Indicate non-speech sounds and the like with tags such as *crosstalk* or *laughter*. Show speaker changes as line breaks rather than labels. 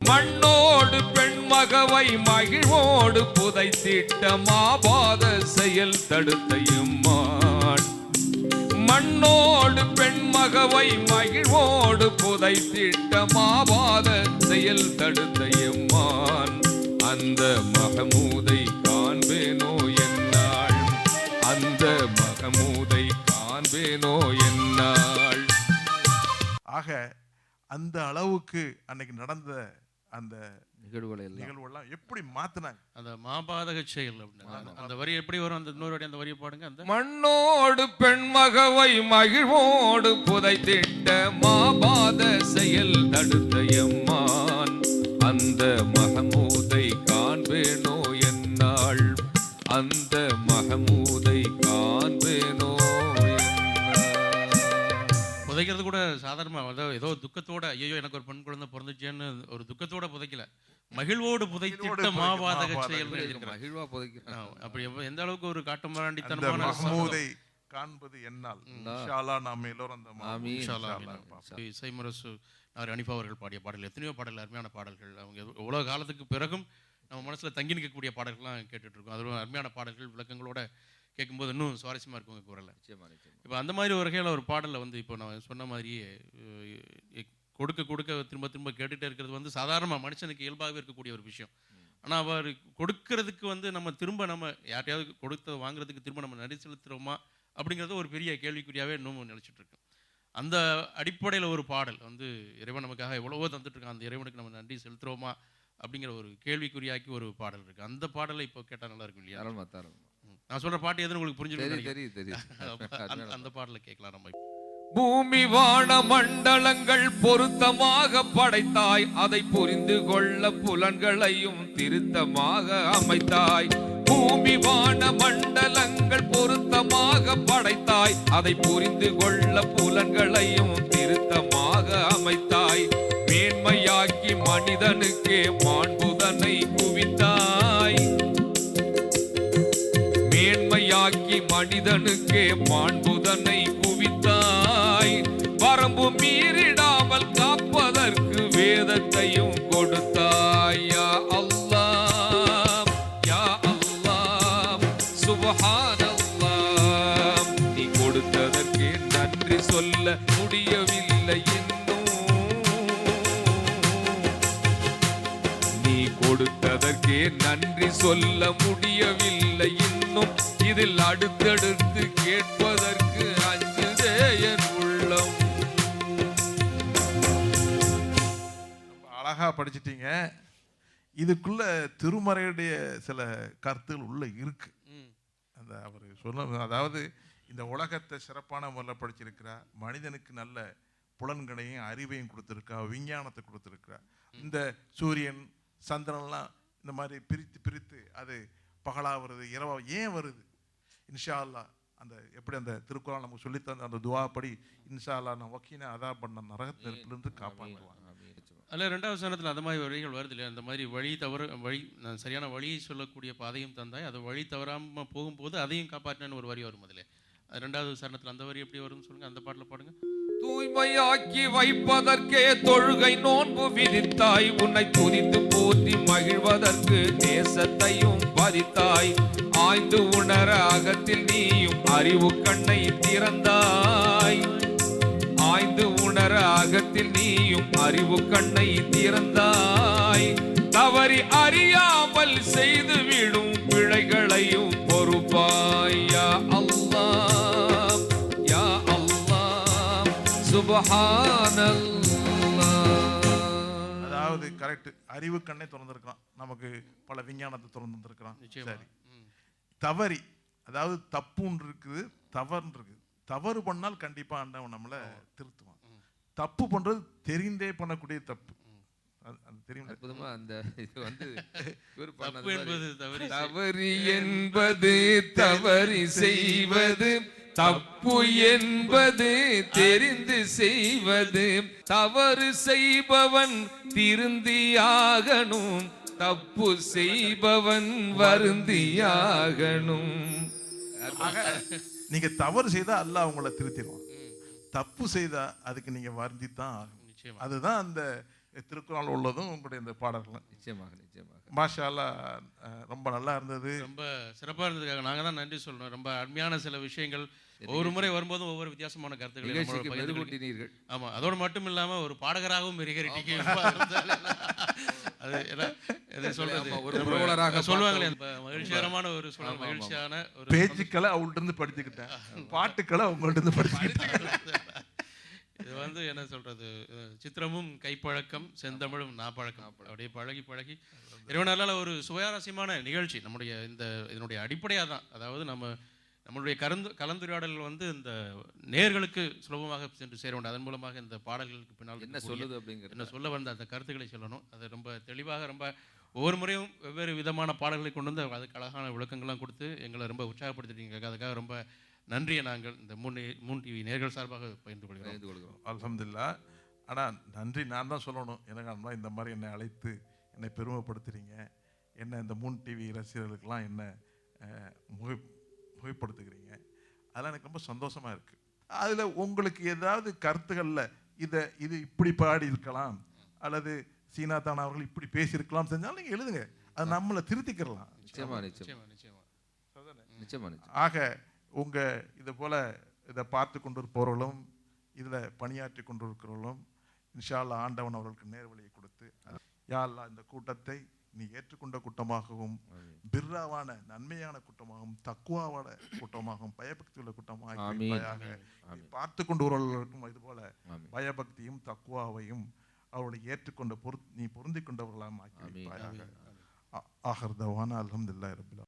மண்ணோடு பெண்மகவை மகிழ்வோடு புதைத்திட்ட மாபாத செயல் தடுத்த எம்மான் மண்ணோடு பெண்மகவை மகிழ்வோடு புதைத்திட்ட மாபாத செயல் தடுத்த எம்மான் அந்த மகமூதை காண்பேனோ என்னாள்? அந்த மகமூதை காண்பேனோ என்னாள்?
ஆக அந்த அளவுக்கு அன்னைக்கு நடந்த அந்த
நிகழ்வுகளை எல்லாம்.
நிகழ்வுகள்லாம் எப்படி மாத்தினாங்க?
அந்த மாபாதக செயல் அப்படின்னு. அந்த- வரி எப்படி வரும்? அந்த இன்னொரு அந்த வரியை பாடுங்க. அந்த
மண்ணோடு பெண்மகவை மகிழ்வோடு புதைத்திட்ட மாபாத செயல் தடுத்த எம்மான். அந்த மகமூதை காண்பேனோ என்னாள் அந்த மகமூதை
புதைக்கிறது கூட சாதாரணமா அதாவது ஏதோ துக்கத்தோட ஐயோ எனக்கு ஒரு பெண் குழந்தை பிறந்துச்சேன்னு ஒரு துக்கத்தோட புதைக்கல. மகிழ்வோடு புதைத்திட்ட மாபாதக செயல்
மகிழ்வா
ஆ, அப்படி எந்த அளவுக்கு ஒரு காட்டுமிராண்டித்தனமான
காண்பது என்னால். நாம எல்லோரும் அந்த.
இசை முரசு அவர் அனிஃபா அவர்கள் பாடிய பாடல்கள் எத்தனையோ பாடல்கள் அருமையான பாடல்கள். அவங்க எவ்வ- எவ்வளவு காலத்துக்கு பிறகும் நம்ம மனசுல தங்கி நிற்கக்கூடிய பாடல்கள்லாம் கேட்டுட்டு இருக்கோம். அதுவும் அருமையான பாடல்கள் விளக்கங்களோட கேட்கும்போது இன்னும் சுவாரஸ்யமா இருக்கும் உங்க குரல்ல. இப்போ அந்த மாதிரி ஒரு வகையில் ஒரு பாடலில் வந்து இப்போ நான் சொன்ன மாதிரியே கொடுக்க கொடுக்க திரும்ப திரும்ப கேட்டுட்டே இருக்கிறது வந்து சாதாரணமாக மனுஷனுக்கு இயல்பாகவே இருக்கக்கூடிய ஒரு விஷயம். ஆனால் அவர் கொடுக்கறதுக்கு வந்து நம்ம திரும்ப நம்ம யார்ட்டையாவது கொடுத்த வாங்குறதுக்கு திரும்ப நம்ம நடி செலுத்துகிறோமா அப்படிங்கிறது ஒரு பெரிய கேள்விக்குறியாகவே இன்னும் நினச்சிட்டு இருக்கோம் அந்த அடிப்படையில் ஒரு பாடல் வந்து இறைவன் நமக்காக எவ்வளவோ தந்துட்டு இருக்கான் அந்த இறைவனுக்கு நம்ம நன்றி செலுத்துகிறோமா அப்படிங்கிற ஒரு கேள்விக்குறியாக்கி ஒரு பாடல் இருக்குது அந்த பாடலை இப்போ கேட்டால் நல்லா இருக்கும் இல்லையா. நான் சொல்கிற பாட்டு எதுன்னு உங்களுக்கு புரிஞ்சுக்கணும்
தெரியும் *laughs*
அந்த- பாடலை கேட்கலாம் நம்ம.
பூமி வான மண்டலங்கள் பொருத்தமாக படைத்தாய். அதை புரிந்து கொள்ள புலன்களையும் திருத்தமாக அமைத்தாய். பூமி வான மண்டலங்கள் பொருத்தமாக படைத்தாய். அதை புரிந்து கொள்ள புலன்களையும் திருத்தமாக அமைத்தாய். மேன்மையாக்கி மனிதனுக்கே மாண்புதனை குவித்தாய் மேன்மையாக்கி மனிதனுக்கே மாண்புதனை குவித்தாய். வரம்பு மீறிடாமல் காப்பதற்கு வேதத்தையும் கொடுத்தாய். யா அல்லாஹ் யா அல்லாஹ் சுப்ஹானல்லாஹ். நீ கொடுத்ததற்கு நன்றி சொல்ல முடியவில்லையே கொடுத்ததற்கே நன்றி சொல்ல முடியவில்லை இன்னும். இதில் அடுத்தடுத்து கேட்பதற்கு அஞ்சுதே என் உள்ளம்
அழகா படிச்சிட்டீங்க. இதுக்குள்ள திருமறையுடைய சில கருத்துகள் உள்ள இருக்கு. அந்த அவர் சொன்ன அதாவது இந்த உலகத்தை சிறப்பான முறையில் படிச்சிருக்கிறா மனிதனுக்கு நல்ல புலன்களையும் அறிவையும் கொடுத்துருக்கா விஞ்ஞானத்தை கொடுத்துருக்கா இந்த சூரியன் சந்திரன்லாம் இந்த மாதிரி பிரித்து பிரித்து அது பகலா வருது இரவா ஏன் வருது? இன்ஷா அல்லாஹ் அந்த எப்படி அந்த திருக்குறள் நமக்கு சொல்லித்தந்த அந்த துவா படி இன்ஷா அல்லாஹ் நான் வக்கீன அதா பண்ண நரக நெருப்பிலிருந்து
நிச்சயமா.
அதில் ரெண்டாவது சனத்தில் அந்த மாதிரி வழிகள் வருது இல்லையா? அந்த மாதிரி வழி தவறு வழி நான் சரியான வழியை சொல்லக்கூடிய பாதையும் தந்தாய். அது வழி தவறாமல் போகும்போது அதையும் காப்பாற்றினு ஒரு வரி வரும் அதில். அது ரெண்டாவது சரணத்தில் அந்த வரி எப்படி வரும்னு சொல்லுங்க? அந்த பாட்டில் பாடுங்க.
தூய்மையாக்கி வைப்பதற்கே தொழுகை நோன்பு விதித்தாய் உன்னை துதித்து போற்றி மகிழ்வதற்கு தேசத்தையும் பதித்தாய் ஆய்ந்து உணர அகத்தில் நீயும் அறிவு கண்ணை திறந்தாய். ஆய்ந்து உணர அகத்தில் நீயும் அறிவு கண்ணை திறந்தாய். தவறி அறியாமல் செய்
அதாவது கரெக்ட் அறிவு கண்ணை திறந்திருக்கான் நமக்கு பல விஞ்ஞானத்தை திறந்துருக்கிறான் சரி. தவறி அதாவது தப்புன்னு இருக்குது தவறுன்னு இருக்குது தவறு பண்ணால் கண்டிப்பா ஆண்டவன் நம்மளை திருத்துவான். தப்பு பண்றது தெரிந்தே பண்ணக்கூடிய தப்பு. தெரியும்
அந்த இது வந்து
தவறு
என்பது தவறி செய்வது. தப்பு என்பது தெரிந்து செய்வது தவறு செய்பவன் திருந்தியாகணும் தப்பு செய்பவன் வருந்தியாகணும்.
நீங்க தவறு செய்தா அல்லாஹ் உங்களை திருத்திடுவான். தப்பு செய்தா அதுக்கு நீங்க வருந்தி தான்
நிச்சயமா.
அதுதான் அந்த திருக்குறள் உள்ளதும் உங்களுடைய இந்த பாடல்கள்.
நிச்சயமாக நிச்சயமாக.
மாஷா அல்லாஹ், அஹ், ரொம்ப நல்லா இருந்தது.
ரொம்ப சிறப்பாக இருந்ததுக்காக நாங்கள் தான் நன்றி சொல்லணும். ரொம்ப அருமையான சில விஷயங்கள். ஒவ்வொரு முறை வரும்போதும் ஒவ்வொரு வித்தியாசமான கருத்துக்களை நம்மளோட
நிகழ்ச்சிக்கு
பகிர்ந்து கொள்கிறீங்க.
மெருகூட்டினீர்கள்
ஆமா அதோடு மட்டும் இல்லாம ஒரு பாடகராகவும் மெருகேறிட்டீங்க *laughs* அது என்ன சொல்றது?
ஒரு புரவலராக
சொல்லுவாங்களே இப்ப மகிழ்ச்சிகரமான ஒரு சொல்ல மகிழ்ச்சியான ஒரு
பேச்சுக்களை அவங்கள்ட்ட இருந்து படிச்சுக்கிட்டேன். பாட்டுக்களை அவங்கள்ட்ட இருந்து படிச்சுக்கிட்டேன்.
வந்து என்ன சொல்றது அஹ் சித்திரமும் கைப்பழக்கம் செந்தமிழும் நாப்பழக்கம். அப்படியே பழகி பழகி. இறைவனால ஒரு சுவாரஸ்யமான நிகழ்ச்சி நம்முடைய இந்த இதனுடைய அடிப்படையாக தான். அதாவது நம்ம நம்மளுடைய கலந்து கலந்துரையாடல் வந்து இந்த நேர்களுக்கு சுலபமாக சென்று சேர வேண்டும். அதன் மூலமாக இந்த பாடல்களுக்கு பின்னால்
என்ன சொல்லுது அப்படிங்கிறது?
என்ன சொல்ல வந்த அந்த கருத்துக்களை சொல்லணும். அது ரொம்ப தெளிவாக ரொம்ப ஒவ்வொரு முறையும் வெவ்வேறு விதமான பாடல்களை கொண்டு வந்து அதுக்கு அழகான விளக்கங்கள்லாம் கொடுத்து எங்களை ரொம்ப உற்சாகப்படுத்திட்டீங்க. அதுக்காக ரொம்ப நன்றியை நாங்கள் இந்த மூன் மூன் டிவி நேர்கள் சார்பாக பகிர்ந்து கொள்கிறோம்.
பகிர்ந்து கொள்கிறோம்.
அல்ஹம்துலில்லா. ஆனால் நன்றி. நான் தான் சொல்லணும். எனக்கு அண்ணா இந்த மாதிரி என்னை அழைத்து என்னை பெருமைப்படுத்துறீங்க. என்ன இந்த மூன் டிவி ரசிகர்களுக்கெல்லாம் என்ன முகை முகைப்படுத்துகிறீங்க அதெல்லாம் எனக்கு ரொம்ப சந்தோஷமாக இருக்குது அதில் உங்களுக்கு ஏதாவது கருத்துக்களில் இதை இது இப்படி பாடி இருக்கலாம் அல்லது சீனா தான் அவர்கள் இப்படி பேசியிருக்கலாம் செஞ்சாலும் நீங்கள் எழுதுங்க. அது நம்மளை திருத்திக்கிறலாம்.
நிச்சயமா நிச்சயமா.
நிச்சயமா நிச்சயமா.
நிச்சயமா நிச்சயம்.
ஆக உங்கள் இது போல் இதை பார்த்து கொண்டு இருப்பவர்களும் இதில் பணியாற்றி கொண்டிருக்கிறவர்களும் இன்ஷா அல்லாஹ் ஆண்டவன் அவர்களுக்கு நேர்வழியை கொடுத்து யா அல்லாஹ் இந்த கூட்டத்தை நீ ஏற்றுக்கொண்ட கூட்டமாகவும் பிர்ராவான நன்மையான கூட்டமாகவும் தக்குவாவான கூட்டமாகவும் பயபக்தியுள்ள கூட்டமாக. பார்த்து கொண்டு வருவர்களுக்கும் இது போல. பயபக்தியும் தக்குவாவையும் அவர்களை ஏற்றுக்கொண்ட பொரு நீ பொருந்திக் கொண்டவர்களாம் ஆக்கி. வைப்பாயாக ஆஹர் தவானா அல்ஹம்துலில்லாஹி ரபில்